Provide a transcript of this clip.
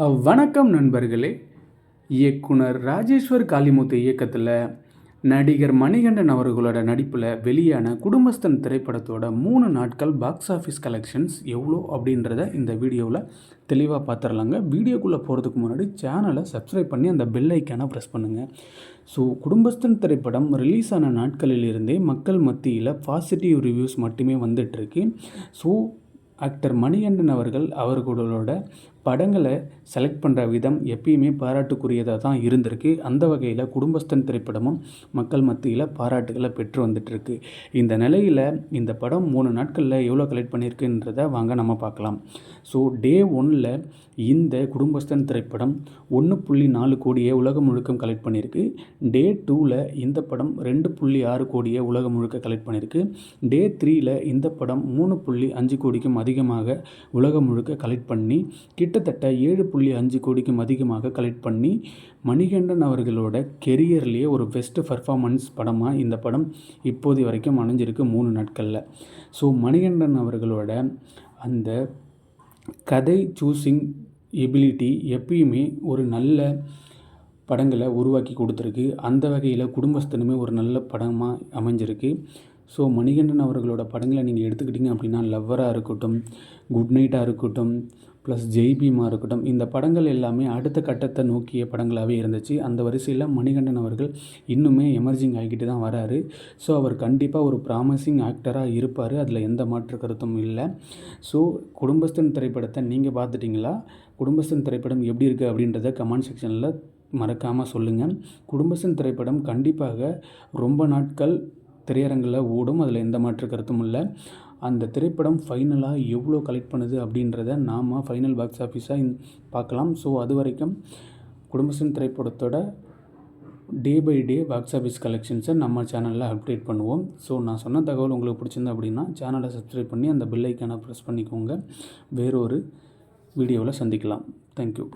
வணக்கம் நண்பர்களே. இயக்குனர் ராஜேஸ்வர் காளிமுத்து இயக்கத்தில் நடிகர் மணிகண்டன் அவர்களோட நடிப்பில் வெளியான குடும்பஸ்தன் திரைப்படத்தோட மூணு நாட்கள் பாக்ஸ் ஆஃபீஸ் கலெக்ஷன்ஸ் எவ்வளோ அப்படின்றத இந்த வீடியோவில் தெளிவாக பார்த்துடலாங்க வீடியோக்குள்ளே போகிறதுக்கு முன்னாடி சேனலை சப்ஸ்கிரைப் பண்ணி அந்த பெல் ஐக்கானை ப்ரெஸ் பண்ணுங்கள் ஸோ குடும்பஸ்தன் திரைப்படம் ரிலீஸ் ஆன நாட்களிலிருந்தே மக்கள் மத்தியில் பாசிட்டிவ் ரிவ்யூஸ் மட்டுமே வந்துட்டுருக்கு ஸோ ஆக்டர் மணிகண்டன் அவர்கள் அவர்களோட படங்களை செலக்ட் பண்ணுற விதம் எப்பயுமே பாராட்டுக்குரியதாக தான் இருந்திருக்கு. அந்த வகையில் குடும்பஸ்தன் திரைப்படமும் மக்கள் மத்தியில் பாராட்டுகளை பெற்று வந்துட்டுருக்கு. இந்த நிலையில் இந்த படம் மூணு நாட்களில் எவ்வளோ கலெக்ட் பண்ணியிருக்குன்றத வாங்க நம்ம பார்க்கலாம். ஸோ டே ஒன்னில் இந்த குடும்பஸ்தன் திரைப்படம் ஒன்று புள்ளி நாலு கோடியை உலகம் முழுக்க கலெக்ட் பண்ணியிருக்கு. டே டூவில் இந்த படம் ரெண்டு புள்ளி ஆறு கோடியை உலகம் முழுக்க கலெக்ட் பண்ணியிருக்கு. டே த்ரீயில் இந்த படம் மூணு புள்ளி அஞ்சு கோடிக்கும் அதிகமாக உலகம் முழுக்க கலெக்ட் பண்ணி கிட் கிட்டத்தட்ட ஏழு புள்ளி அஞ்சு கோடிக்கும் அதிகமாக கலெக்ட் பண்ணி மணிகண்டன் அவர்களோட கெரியர்லேயே ஒரு பெஸ்ட் பர்ஃபார்மன்ஸ் படமாக இந்த படம் இப்போது வரைக்கும் அணைஞ்சிருக்கு மூணு நாட்களில். ஸோ மணிகண்டன் அவர்களோட அந்த கதை சூஸிங் எபிலிட்டி எப்பயுமே ஒரு நல்ல படங்களை உருவாக்கி கொடுத்துருக்கு. அந்த வகையில் குடும்பஸ்தனுமே ஒரு நல்ல படமாக அமைஞ்சிருக்கு. ஸோ மணிகண்டன் அவர்களோட படங்களை நீங்கள் எடுத்துக்கிட்டிங்க அப்படின்னா லவ்வராக இருக்கட்டும் குட் நைட்டாக இருக்கட்டும் ப்ளஸ் ஜெய்பீமாக இருக்கட்டும் இந்த படங்கள் எல்லாமே அடுத்த கட்டத்தை நோக்கிய படங்களாகவே இருந்துச்சு. அந்த வரிசையில் மணிகண்டன் அவர்கள் இன்னுமே எமர்ஜிங் ஆகிக்கிட்டு தான் வராரு. ஸோ அவர் கண்டிப்பாக ஒரு ப்ராமிசிங் ஆக்டராக இருப்பார். அதில் எந்த மாற்று கருத்தும் இல்லை. ஸோ குடும்பஸ்தன் திரைப்படத்தை நீங்கள் பார்த்துட்டிங்களா? குடும்பஸ்தன் திரைப்படம் எப்படி இருக்குது அப்படின்றத கமெண்ட் செக்ஷனில் மறக்காமல் சொல்லுங்கள் குடும்பஸ்தன் திரைப்படம் கண்டிப்பாக ரொம்ப நாட்கள் திரையரங்கில் ஓடும். அதில் எந்த மாற்று கருத்தும் இல்லை. அந்த திரைப்படம் ஃபைனலாக எவ்வளோ கலெக்ட் பண்ணுது அப்படின்றத நாம் ஃபைனல் பாக்ஸ் ஆஃபீஸாக பார்க்கலாம். ஸோ அது வரைக்கும் குடும்பசின் திரைப்படத்தோட day by day box office கலெக்ஷன்ஸை நம்ம சேனலில் அப்டேட் பண்ணுவோம். ஸோ நான் சொன்ன தகவல் உங்களுக்கு பிடிச்சிருந்தா அப்படின்னா சேனலை சப்ஸ்கிரைப் பண்ணி அந்த பெல் ஐக்கானை ப்ரெஸ் பண்ணிக்கோங்க. வேறொரு வீடியோவில் சந்திக்கலாம். தேங்க்யூ